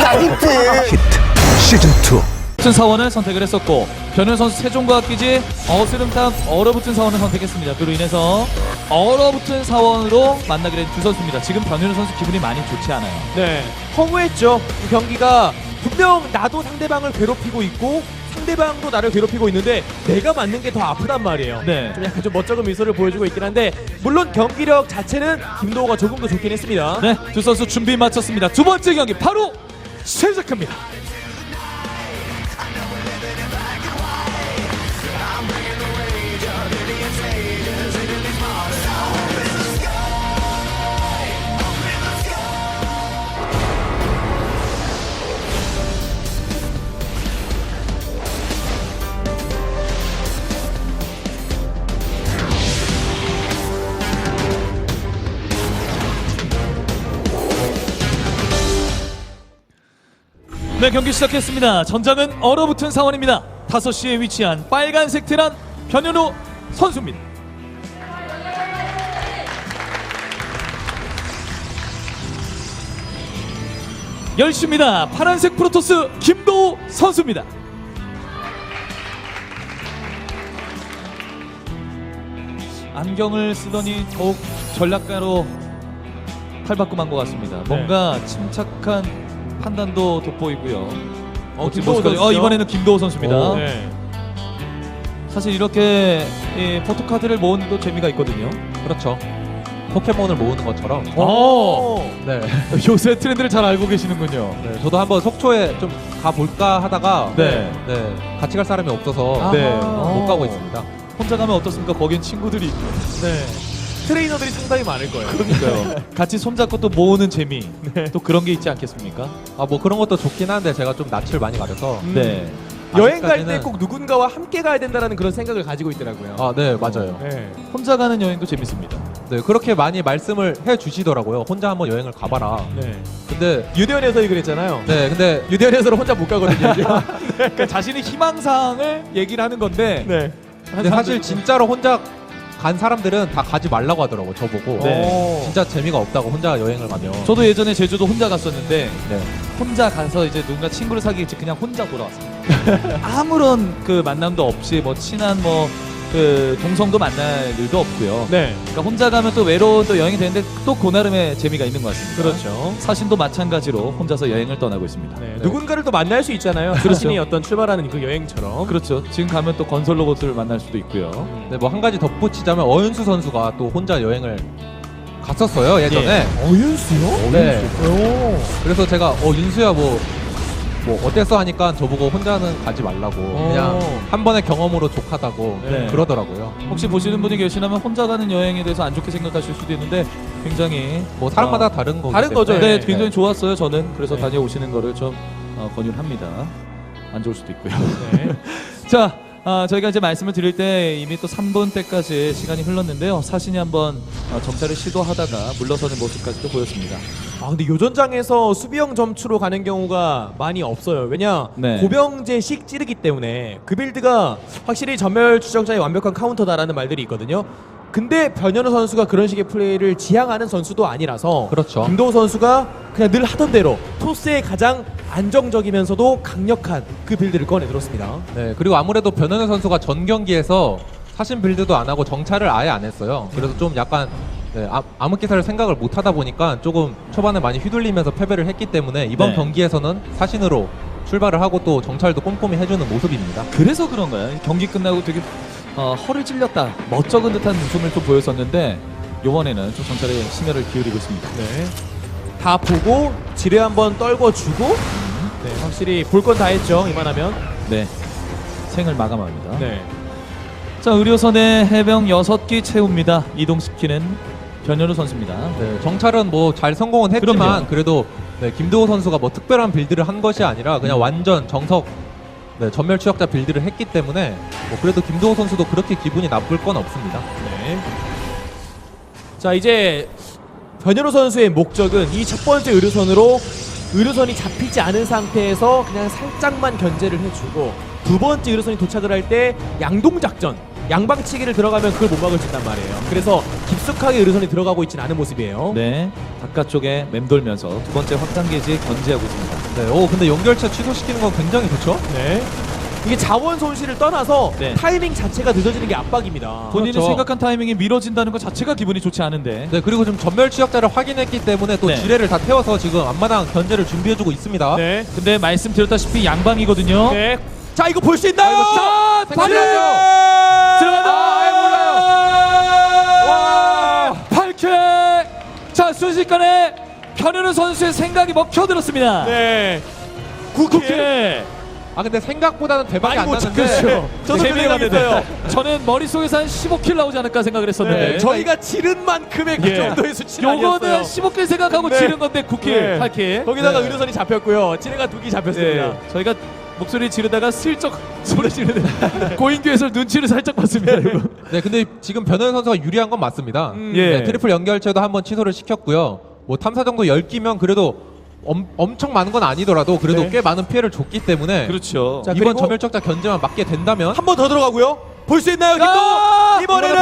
나이트. 히트 시즌 2 붙은 사원을 선택을 했었고 변현 선수 세종과학기지 어스름탑 얼어붙은 사원을 선택했습니다. 그로 인해서 얼어붙은 사원으로 만나게 된 두 선수입니다. 지금 변현 선수 기분이 많이 좋지 않아요. 네, 허무했죠. 이 경기가 분명 나도 상대방을 괴롭히고 있고 상대방도 나를 괴롭히고 있는데 내가 맞는 게 더 아프단 말이에요. 네. 좀 약간 좀 멋쩍은 미소를 보여주고 있긴 한데 물론 경기력 자체는 김도호가 조금 더 좋긴 했습니다. 네, 두 선수 준비 마쳤습니다. 두 번째 경기 바로 시작합니다. 네, 경기 시작했습니다. 전장은 얼어붙은 상황입니다. 5시에 위치한 빨간색 테란 변현우 선수입니다. 열시입니다. 파란색 프로토스 김도우 선수입니다. 안경을 쓰더니 더욱 전략가로 탈바꿈한 것 같습니다. 뭔가 침착한 판단도 돋보이고요. 어, 김도호 모습까지. 어, 선수죠? 이번에는 김도호 선수입니다. 오. 네. 사실 이렇게 이 포토카드를 모으는 도 재미가 있거든요. 그렇죠. 포켓몬을 모으는 것처럼. 오. 네. 요새 트렌드를 잘 알고 계시는군요. 네, 저도 한번 속초에 좀 가볼까 하다가 네. 네, 같이 갈 사람이 없어서 네. 못 가고 있습니다. 혼자 가면 어떻습니까? 거긴 친구들이 있고. 네. 트레이너들이 상당히 많을 거예요. 그러니까요. 같이 손잡고 또 모으는 재미. 또 그런 게 있지 않겠습니까? 아 뭐 그런 것도 좋긴 한데 제가 좀 낯을 많이 가려서 음. 네. 여행 갈 때 아직까지는- 꼭 누군가와 함께 가야 된다는 그런 생각을 가지고 있더라고요. 아 네 맞아요. 네. 혼자 가는 여행도 재밌습니다. 네 그렇게 많이 말씀을 해 주시더라고요. 혼자 한번 여행을 가봐라. 네. 근데 유대현 해설이 그랬잖아요. 네 근데 유대현 해설은 혼자 못 가거든요. 이제. 그러니까 자신의 희망사항을 얘기를 하는 건데 네. 근데 사실 진짜로 혼자 간 사람들은 다 가지 말라고 하더라고 저보고. 네. 진짜 재미가 없다고 혼자 여행을 가면. 저도 예전에 제주도 혼자 갔었는데 네. 혼자 가서 이제 누군가 친구를 사귀겠지 그냥 혼자 돌아왔습니다. 아무런 그 만남도 없이 뭐 친한 뭐 그 동성도 만날 일도 없고요. 네. 그러니까 혼자 가면 또 외로운 또 여행이 되는데 또그 나름의 재미가 있는 것 같습니다. 그렇죠. 사신도 마찬가지로 혼자서 여행을 떠나고 있습니다. 네. 누군가를 또 만날 수 있잖아요. 자신이 어떤 출발하는 그 여행처럼. 그렇죠. 지금 가면 또 건설 로봇을 만날 수도 있고요. 네, 뭐 한 가지 덧붙이자면 어윤수 선수가 또 혼자 여행을 갔었어요 예전에. 어윤수요? 네. 오. 그래서 제가 어 윤수야 뭐. 뭐 어땠어 하니까 저보고 혼자는 가지 말라고 그냥 한 번의 경험으로 족하다고 네. 그러더라고요. 혹시 보시는 분이 계시다면 혼자 가는 여행에 대해서 안 좋게 생각하실 수도 있는데 굉장히 뭐 사람마다 어, 다른 거기 다른 거죠. 네, 네. 굉장히 좋았어요. 저는 그래서 네. 다녀오시는 거를 좀 어, 권유를 합니다. 안 좋을 수도 있고요. 네. 자, 아, 저희가 이제 말씀을 드릴 때 이미 또 3분 때까지 시간이 흘렀는데요. 사신이 한번 어, 정찰을 시도하다가 물러서는 모습까지도 보였습니다. 아 근데 요전장에서 수비형 점추로 가는 경우가 많이 없어요. 왜냐 네. 고병제식 찌르기 때문에 그 빌드가 확실히 전멸 추적자의 완벽한 카운터다라는 말들이 있거든요. 근데 변현우 선수가 그런 식의 플레이를 지향하는 선수도 아니라서 그렇죠. 김도호 선수가 그냥 늘 하던 대로 토스의 가장 안정적이면서도 강력한 그 빌드를 꺼내 들었습니다. 네 그리고 아무래도 변현우 선수가 전 경기에서 사신 빌드도 안 하고 정찰을 아예 안 했어요. 그래서 좀 약간 네, 아, 암흑기사를 생각을 못 하다 보니까 조금 초반에 많이 휘둘리면서 패배를 했기 때문에 이번 네. 경기에서는 사신으로 출발을 하고 또 정찰도 꼼꼼히 해주는 모습입니다. 그래서 그런가요? 경기 끝나고 되게 어, 허를 찔렸다, 멋쩍은 듯한 웃음을 또 보였었는데 이번에는 좀 정찰에 심혈을 기울이고 있습니다. 네. 다 보고 지뢰 한번 떨궈주고 네, 확실히 볼 건 다 했죠. 이만하면. 네, 생을 마감합니다. 네. 자, 의료선에 해병 6기 채웁니다. 이동시키는 변현우 선수입니다. 네, 정찰은 뭐 잘 성공은 했지만 그럼요. 그래도 네, 김도호 선수가 뭐 특별한 빌드를 한 것이 아니라 그냥 완전 정석 네, 전멸 추적자 빌드를 했기 때문에 뭐 그래도 김도호 선수도 그렇게 기분이 나쁠 건 없습니다. 네. 자 이제 변현우 선수의 목적은 이 첫 번째 의료선으로 의료선이 잡히지 않은 상태에서 그냥 살짝만 견제를 해주고 두 번째 의료선이 도착을 할 때 양동 작전 양방치기를 들어가면 그걸 못 막을 수 있단 말이에요. 그래서 깊숙하게 의료선이 들어가고 있지는 않은 모습이에요. 네. 바깥쪽에 맴돌면서 두 번째 확장 기지 견제하고 있습니다. 네, 오 근데 연결체 취소시키는 건 굉장히 좋죠. 네. 이게 자원 손실을 떠나서 네. 타이밍 자체가 늦어지는 게 압박입니다. 본인이 그렇죠. 생각한 타이밍이 미뤄진다는 것 자체가 기분이 좋지 않은데. 네 그리고 지금 전멸 추적자를 확인했기 때문에 또 네. 지뢰를 다 태워서 지금 앞마당 견제를 준비해주고 있습니다. 네. 근데 말씀드렸다시피 양방이거든요. 네. 자 이거 볼 수 있나요? 아, 이거 자, 나죠? 들어간다. 아, 와, 8킬. 자, 순식간에 변현우 선수의 생각이 먹혀들었습니다. 네. 9킬. 아 근데 생각보다는 대박이 많이 안못 나는데 찍혔죠. 저도 재미가 생각이 있는데. 있어요. 저는 머릿속에서 한 15킬 나오지 않을까 생각을 했었는데. 네. 저희가 지른 만큼의 그 예. 정도의 수치는 요거는 아니었어요. 15킬 생각하고 네. 지른 건데 9킬, 네. 8킬. 거기다가 네. 의료선이 잡혔고요. 지뢰가 두개 잡혔습니다. 네. 저희가 목소리 지르다가 슬쩍 소리 지르는 고인규에서 눈치를 살짝 봤습니다. 이거. 네 근데 지금 변현 선수가 유리한 건 맞습니다. 음. 예. 네, 트리플 연결체도 한번 취소를 시켰고요. 뭐 탐사 정도 10기면 그래도 엄, 엄청 많은 건 아니더라도 그래도 네. 꽤 많은 피해를 줬기 때문에 그렇죠. 자, 이번 그리고- 추적자 견제만 막게 된다면 한 번 더 들어가고요. 볼 수 있나요? 아! 김도 이번에는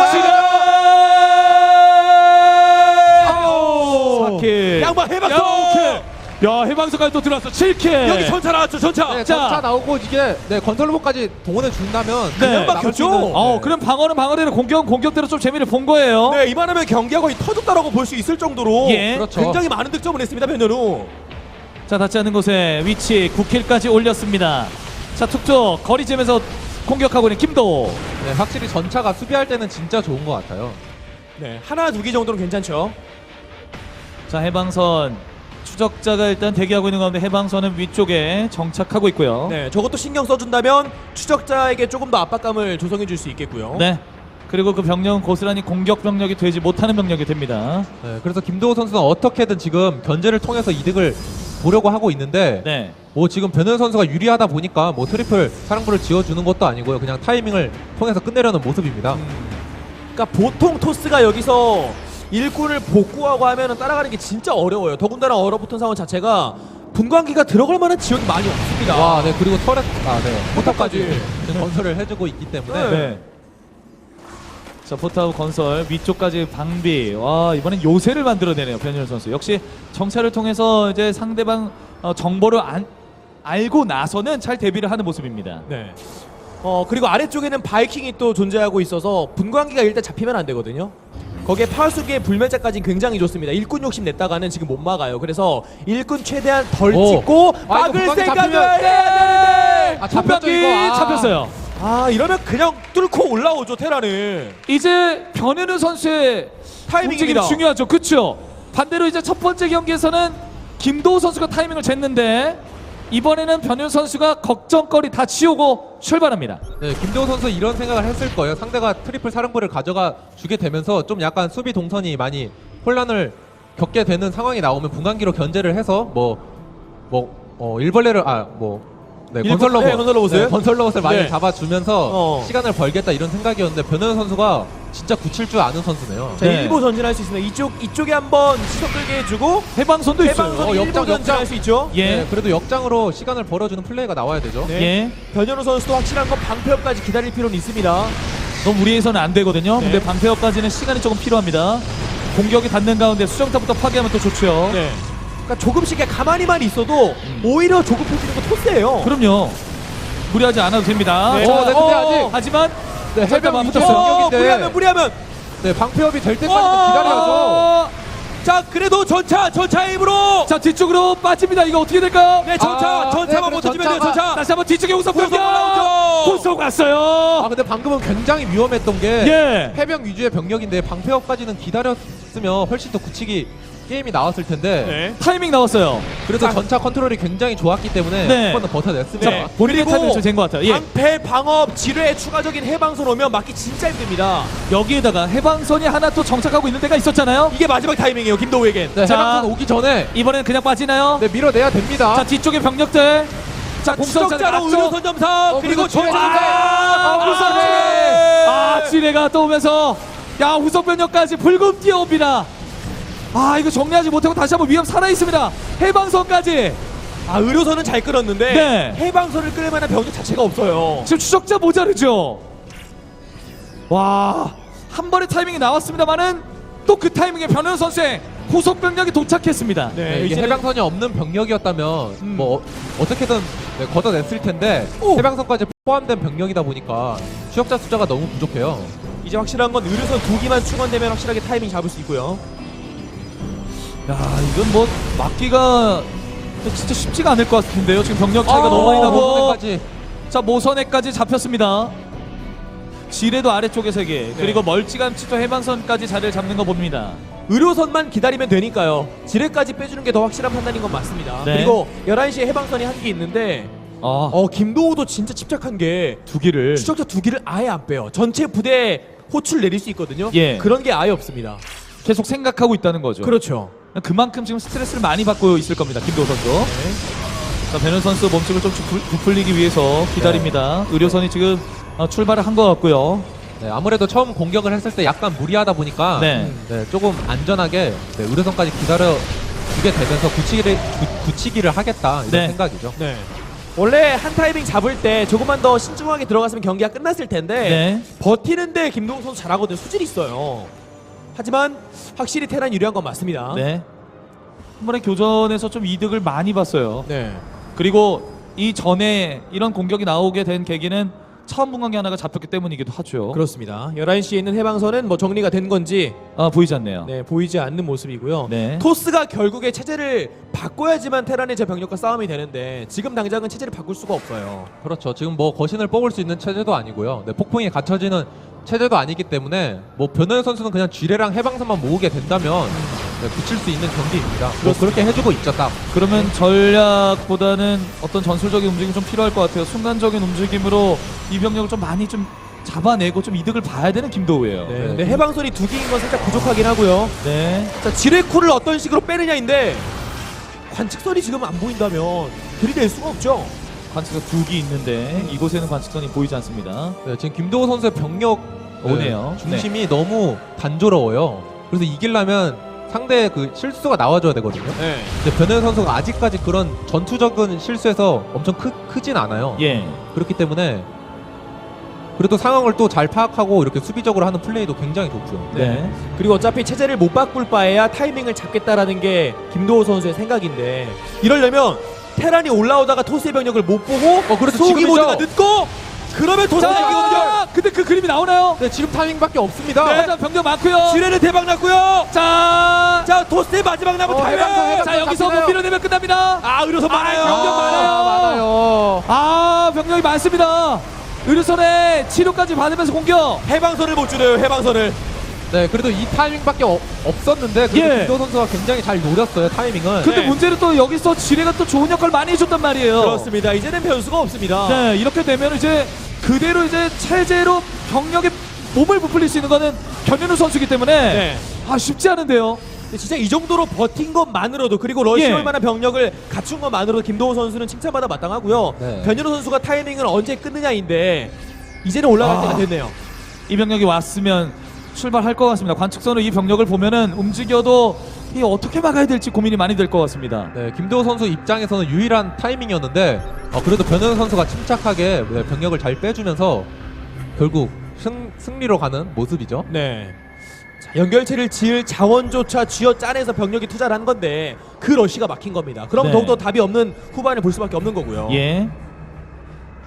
아우! 4킬. 양방 해봤어. 야, 야, 해방선까지 또 들어왔어. 7킬. 여기 전차 나왔죠. 전차. 네, 자. 전차 나오고 이게 네, 건설로봇까지 동원해 준다면 네. 그냥 막을? 수 있는- 어, 네. 그럼 방어는 방어대로 공격 은 공격대로 좀 재미를 본 거예요. 네, 이만하면 경기가 거의 터졌다라고 볼 수 있을 정도로 예. 그렇죠. 굉장히 많은 득점을 했습니다. 변현우. 자, 닿지 않는 곳에 위치 9킬까지 올렸습니다. 자, 툭툭 거리 재면서 공격하고 있는 김도. 네, 확실히 전차가 수비할 때는 진짜 좋은 것 같아요. 네, 하나 두 개 정도는 괜찮죠. 자, 해방선 추적자가 일단 대기하고 있는 가운데 해방선은 위쪽에 정착하고 있고요. 네, 저것도 신경 써준다면 추적자에게 조금 더 압박감을 조성해 줄 수 있겠고요. 네. 그리고 그 병력은 고스란히 공격 병력이 되지 못하는 병력이 됩니다. 네, 그래서 김도호 선수는 어떻게든 지금 견제를 통해서 이득을 보려고 하고 있는데 네. 뭐 지금 변현 선수가 유리하다 보니까 뭐 트리플 사랑부를 지어주는 것도 아니고요. 그냥 타이밍을 통해서 끝내려는 모습입니다. 그러니까 보통 토스가 여기서 일꾼을 복구하고 하면은 따라가는 게 진짜 어려워요. 더군다나 얼어붙은 상황 자체가 분광기가 들어갈 만한 지역이 많이 없습니다. 와, 네 그리고 터렛, 아, 네 포탑까지. 포탑까지 지금 건설을 해주고 있기 때문에 네. 자 포탑 건설 위쪽까지 방비 와 이번엔 요새를 만들어내네요 변현우 선수 역시 정찰을 통해서 이제 상대방 어, 정보를 안, 알고 나서는 잘 대비를 하는 모습입니다 네. 어 그리고 아래쪽에는 바이킹이 또 존재하고 있어서 분광기가 일단 잡히면 안 되거든요. 거기에 파수기의 불멸자까지 굉장히 좋습니다. 일꾼 욕심 냈다가는 지금 못 막아요. 그래서 일꾼 최대한 덜 오. 찍고 아, 이거 막을 분광기 생각을 잡히면- 해야 되는데 아 잡혔죠 이거 아. 잡혔어요 아 이러면 그냥 뚫고 올라오죠 테라는 이제 변현우 선수의. 움직임이 중요하죠 그쵸 반대로 이제 첫 번째 경기에서는 김도우 선수가 타이밍을 쟀는데 이번에는 변현우 선수가 걱정거리 다 지우고 출발합니다 네, 김도호 선수 이런 생각을 했을 거예요. 상대가 트리플 사령부를 가져가 주게 되면서 좀 약간 수비 동선이 많이 혼란을 겪게 되는 상황이 나오면 분간기로 견제를 해서 뭐 뭐 어, 일벌레를 아 뭐 네, 일본- 건설 로봇 네, 건설 로봇을? 건설 로봇을 많이 네. 잡아주면서 어. 시간을 벌겠다 이런 생각이었는데 변현 선수가 진짜 굳힐 줄 아는 선수네요. 자 네. 일보 전진할 수 있습니다. 이쪽 이쪽에 한번 시선 끌게 해주고 해방선도 있어요 해방선 어, 일보 역장, 전진할 역장. 수 있죠. 예. 네, 그래도 역장으로 시간을 벌어주는 플레이가 나와야 되죠. 네. 예. 변현우 선수도 확실한 건 방패업까지 기다릴 필요는 있습니다. 너무 무리해서는 안 되거든요. 네. 근데 방패업까지는 시간이 조금 필요합니다. 공격이 닿는 가운데 수정탑부터 파괴하면 또 좋죠. 네. 그러니까 조금씩 가만히만 있어도 오히려 조급해지는 거 토스예요. 그럼요. 무리하지 않아도 됩니다. 네. 자, 어, 네, 근데 아직- 하지만 네, 살짝 해병 안 위주의 붙었어요. 어, 공격인데. 무리하면 무리하면 네, 방패업이 될 때까지 어, 좀 기다려야죠. 어, 자 그래도 전차 전차 힘으로 자 뒤쪽으로 빠집니다. 이거 어떻게 될까요? 네 전차 아, 전차만 네, 못 그래, 해주면 돼요 전차가- 전차 다시 한번 뒤쪽에 우선 후속. 올라오죠. 후속 왔어요. 아 근데 방금은 굉장히 위험했던 게 예. 해병 위주의 병력인데 방패업까지는 기다렸으면 훨씬 더 굳히기 게임이 나왔을 텐데 네. 타이밍 나왔어요. 그래도 전차 컨트롤이 굉장히 좋았기 때문에 네. 한 번 더 버텨냈습니다. 네. 본인의 그리고 타이밍을 좀된것 같아요. 예. 방패 방업 지뢰 추가적인 해방선 오면 막기 진짜 힘듭니다. 여기에다가 해방선이 하나 또 정착하고 있는 데가 있었잖아요. 이게 마지막 타이밍이에요 김도우에겐. 네, 자. 해방선 오기 전에 이번에는 그냥 빠지나요? 네, 밀어내야 됩니다. 자 뒤쪽에 병력들. 자 추적자로 앞쪽. 의료선 점사 어, 그리고 그리고 지뢰 전차. 점사. 아, 아, 네. 아, 지뢰가 또 오면서 야 후속 변력까지 불금 뛰어옵니다. 아 이거 정리하지 못하고 다시 한번 위험 살아 있습니다. 해방선까지 아 의료선은 잘 끌었는데 네. 해방선을 끌 만한 병력 자체가 없어요. 지금 추적자 모자르죠. 와, 한 번의 타이밍이 나왔습니다만은 또 그 타이밍에 변현 선수의 후속 병력이 도착했습니다. 네, 네, 이게 해방선이 없는 병력이었다면 음. 뭐 어, 어떻게든 네, 걷어냈을 텐데 오! 해방선까지 포함된 병력이다 보니까 추적자 숫자가 너무 부족해요. 이제 확실한 건 의료선 두 기만 충원되면 확실하게 타이밍 잡을 수 있고요. 야, 이건 뭐 막기가 진짜 쉽지가 않을 것 같은데요. 지금 병력 차이가 아, 너무 많이 나고. 모선에까지 자, 모선에까지 잡혔습니다. 지뢰도 아래쪽에 세 개, 그리고 멀찌감치 또 해방선까지 자리를 잡는 거 봅니다. 의료선만 기다리면 되니까요. 지뢰까지 빼주는 게 더 확실한 판단인 건 맞습니다. 네. 그리고 11시에 해방선이 한 개 있는데 아, 어 김도우도 진짜 침착한 게 두 기를. 추적자 두 기를 아예 안 빼요. 전체 부대에 호출 내릴 수 있거든요. 예. 그런 게 아예 없습니다. 계속 생각하고 있다는 거죠. 그렇죠. 그만큼 지금 스트레스를 많이 받고 있을 겁니다. 김도호 선수. 자, 변현 선수 몸집을 좀 부- 부풀리기 위해서 기다립니다. 의료선이 지금 어, 출발을 한 것 같고요. 네, 아무래도 처음 공격을 했을 때 약간 무리하다 보니까 네. 네, 조금 안전하게 네, 의료선까지 기다려 주게 되면서 굳히기를 굳- 굳히기를 하겠다 이런 네. 생각이죠. 네. 원래 한 타이밍 잡을 때 조금만 더 신중하게 들어갔으면 경기가 끝났을 텐데 네. 버티는데 김동욱 선수 잘하거든 요. 수질이 있어요. 하지만 확실히 테란 유리한 건 맞습니다. 네. 한 번에 교전에서 좀 이득을 많이 봤어요. 네. 그리고 이 전에 이런 공격이 나오게 된 계기는 처음 분광기 하나가 잡혔기 때문이기도 하죠. 그렇습니다. 11시에 있는 해방선은 뭐 정리가 된 건지 아, 보이지 않네요. 네, 보이지 않는 모습이고요. 네. 토스가 결국에 체제를 바꿔야지만 테란의 제 병력과 싸움이 되는데 지금 당장은 체제를 바꿀 수가 없어요. 그렇죠. 지금 뭐 거신을 뽑을 수 있는 체제도 아니고요. 네, 폭풍이 갖춰지는 체제도 아니기 때문에 뭐 변현 선수는 그냥 쥐레랑 해방선만 모으게 된다면 네, 붙일 수 있는 경기입니다. 뭐 그렇게 해주고 있죠, 딱. 그러면 전략보다는 어떤 전술적인 움직임이 좀 필요할 것 같아요. 순간적인 움직임으로 이 병력을 좀 많이 좀 잡아내고 좀 이득을 봐야 되는 김도우예요. 네. 근데 해방선이 두 개인 건 살짝 부족하긴 하고요. 네. 자, 지뢰쿨을 어떤 식으로 빼느냐인데 관측선이 지금 안 보인다면 들이댈 수가 없죠. 관측선 두 개 있는데 이곳에는 관측선이 보이지 않습니다. 네, 지금 김도호 선수의 병력 네, 오네요. 중심이 너무 단조로워요. 그래서 이기려면 상대 그 실수가 나와줘야 되거든요. 네. 근데 변현 선수가 아직까지 그런 전투적인 실수에서 엄청 크, 크진 않아요. 예. 그렇기 때문에 그래도 상황을 또 잘 파악하고 이렇게 수비적으로 하는 플레이도 굉장히 좋고요. 네. 그리고 어차피 체제를 못 바꿀 바에야 타이밍을 잡겠다라는 게 김도호 선수의 생각인데 이러려면 테란이 올라오다가 토스의 병력을 못 보고 어, 그렇죠. 소기 지금이죠. 모드가 늦고 그러면 이기거든요. 자, 근데 그 그림이 나오나요? 네, 지금 타이밍밖에 없습니다. 네. 자, 병력 많고요. 지뢰는 대박 났고요. 자, 자 토스의 마지막 남은 어, 타이밍. 해방선, 해방선. 자 여기서 못 잡히나요? 밀어내면 끝납니다. 아 의료선 많아요. 병력 많아요. 많아요. 아, 병력이 많습니다. 의료선에 치료까지 받으면서 공격. 해방선을 못 줄여요. 해방선을. 네, 그래도 이 타이밍밖에 어- 없었는데 그래도 예. 선수가 굉장히 잘 노렸어요 타이밍을. 근데 네. 문제는 또 여기서 지뢰가 또 좋은 역할 많이 해줬단 말이에요. 그렇습니다. 이제는 변수가 없습니다. 네, 이렇게 되면 이제 그대로 이제 체제로 병력에 몸을 부풀릴 수 있는 거는 변현우 선수기 때문에 네. 아 쉽지 않은데요. 근데 진짜 이 정도로 버틴 것만으로도 그리고 러시올 예. 만한 병력을 갖춘 것만으로도 김도호 선수는 칭찬받아 마땅하고요. 네. 변현우 선수가 타이밍을 언제 끊느냐인데 이제는 올라갈 아. 때가 됐네요. 이 병력이 왔으면 출발할 것 같습니다. 관측선으로 이 병력을 보면은 움직여도 이 어떻게 막아야 될지 고민이 많이 될 것 같습니다. 네, 김도호 선수 입장에서는 유일한 타이밍이었는데 어, 그래도 변현 선수가 침착하게 네, 병력을 잘 빼주면서 결국 승, 승리로 가는 모습이죠. 네. 자, 연결체를 지을 자원조차 쥐어 짜내서 병력이 투자를 한 건데 그 러시가 막힌 겁니다. 그럼 네. 더욱더 답이 없는 후반을 볼 수밖에 없는 거고요. 예.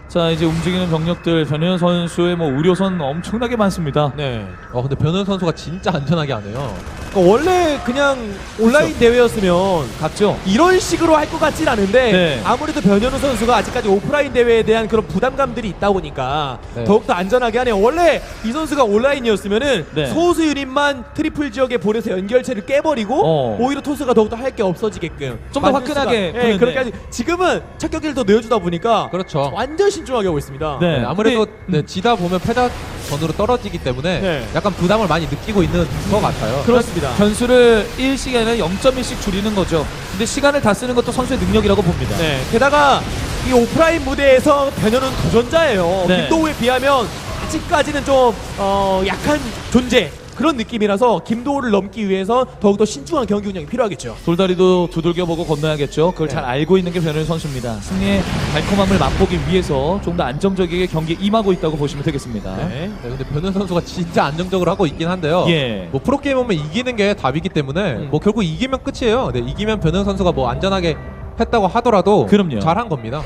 자 이제 움직이는 병력들 변현 선수의 뭐 의료선 엄청나게 많습니다. 네. 어, 근데 변현 선수가 진짜 안전하게 하네요. 그러니까 원래 그냥 온라인 대회였으면 갔죠? 이런 식으로 할 것 같진 않은데 네. 아무래도 변현우 선수가 아직까지 오프라인 대회에 대한 그런 부담감들이 있다 보니까 네. 더욱더 안전하게 하네요. 원래 이 선수가 온라인이었으면은 네. 소수 유닛만 트리플 지역에 보내서 연결체를 깨버리고 어. 오히려 토스가 더욱더 할 게 없어지게끔 좀 더 만들 수가- 화끈하게 예, 푸는데. 그렇게 하지. 지금은 첫 경기를 더 내어주다 보니까 그렇죠. 완전 신중하게 하고 있습니다. 네. 네, 아무래도 근데- 네, 지다 보면 패자 전으로 떨어지기 때문에 네. 약간 부담을 많이 느끼고 있는 것 같아요. 그렇습니다. 변수를 1씩 아니라 0.1씩 줄이는 거죠. 근데 시간을 다 쓰는 것도 선수의 능력이라고 봅니다. 네. 게다가 이 오프라인 무대에서 변현은 도전자예요. 네. 김도우에 비하면 아직까지는 좀 어, 약한 존재. 그런 느낌이라서 김도호를 넘기 위해서 더욱더 신중한 경기 운영이 필요하겠죠. 돌다리도 두들겨보고 건너야겠죠. 그걸 네. 잘 알고 있는 게 변현 선수입니다. 승리의 달콤함을 맛보기 위해서 좀 더 안정적이게 경기에 임하고 있다고 보시면 되겠습니다. 네. 네, 근데 변현 선수가 진짜 안정적으로 하고 있긴 한데요. 예. 뭐 프로게임 오면 이기는 게 답이기 때문에 음. 뭐 결국 이기면 끝이에요. 네, 이기면 변현 선수가 뭐 안전하게 했다고 하더라도 그럼요. 잘한 겁니다.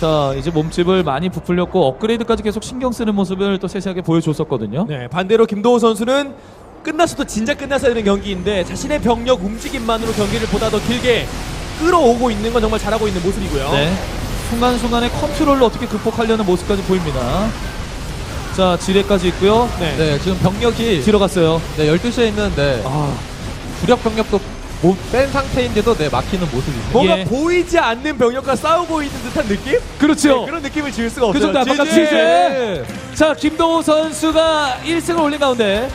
자 이제 몸집을 많이 부풀렸고 업그레이드까지 계속 신경 쓰는 모습을 또 세세하게 보여줬었거든요. 네, 반대로 김도호 선수는 끝났어도 진작 끝났어야 되는 경기인데 자신의 병력 움직임만으로 경기를 보다 더 길게 끌어오고 있는 건 정말 잘하고 있는 모습이고요. 네. 순간순간의 컨트롤로 어떻게 극복하려는 모습까지 보입니다. 자 지뢰까지 있고요. 네. 네, 지금 병력이 뒤로 갔어요. 네, 12시에 있는데 아 주력 병력도 못뺀 상태인데도 네, 막히는 모습이죠. 뭔가 예. 보이지 않는 병력과 싸우고 있는 듯한 느낌? 그렇죠. 네, 그런 느낌을 지을 수가 그 없어요. 정도 압박감 지지! 취재. 자 김도호 선수가 1승을 올린 가운데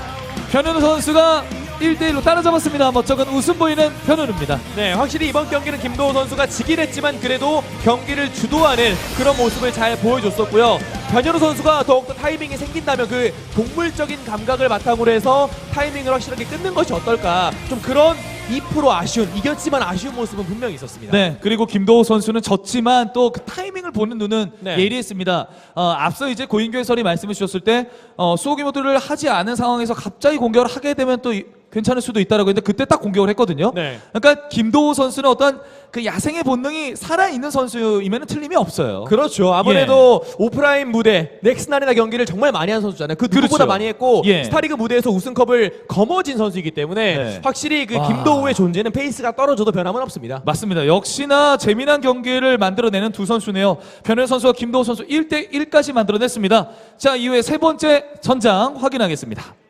변현우 선수가 1대1로 따라잡았습니다. 멋쩍은 웃음 보이는 변현우입니다. 네, 확실히 이번 경기는 김도호 선수가 지긴 했지만 그래도 경기를 주도하는 그런 모습을 잘 보여줬었고요. 변현우 선수가 더욱더 타이밍이 생긴다면 그 동물적인 감각을 바탕으로 해서 타이밍을 확실하게 끊는 것이 어떨까. 좀 그런 2% 아쉬운, 이겼지만 아쉬운 모습은 분명히 있었습니다. 네, 그리고 김도호 선수는 졌지만 또 그 타이밍을 보는 눈은 네. 예리했습니다. 어, 앞서 이제 고인규 해설이 말씀해 주셨을 때 어, 수호기 모드를 하지 않은 상황에서 갑자기 공격을 하게 되면 또 이- 괜찮을 수도 있다라고 했는데 그때 딱 공격을 했거든요. 네. 그러니까 김도호 선수는 어떤 그 야생의 본능이 살아 있는 선수이면 틀림이 없어요. 그렇죠. 아무래도 오프라인 무대 넥슨 아레나 경기를 정말 많이 한 선수잖아요. 그 누구보다 그렇죠. 많이 했고 예. 스타리그 무대에서 우승컵을 거머쥔 선수이기 때문에 네. 확실히 그 와. 김도우의 존재는 페이스가 떨어져도 변함은 없습니다. 맞습니다. 역시나 재미난 경기를 만들어내는 두 선수네요. 변현 선수와 김도호 선수 1대 1까지 만들어냈습니다. 자, 이후에 세 번째 전장 확인하겠습니다.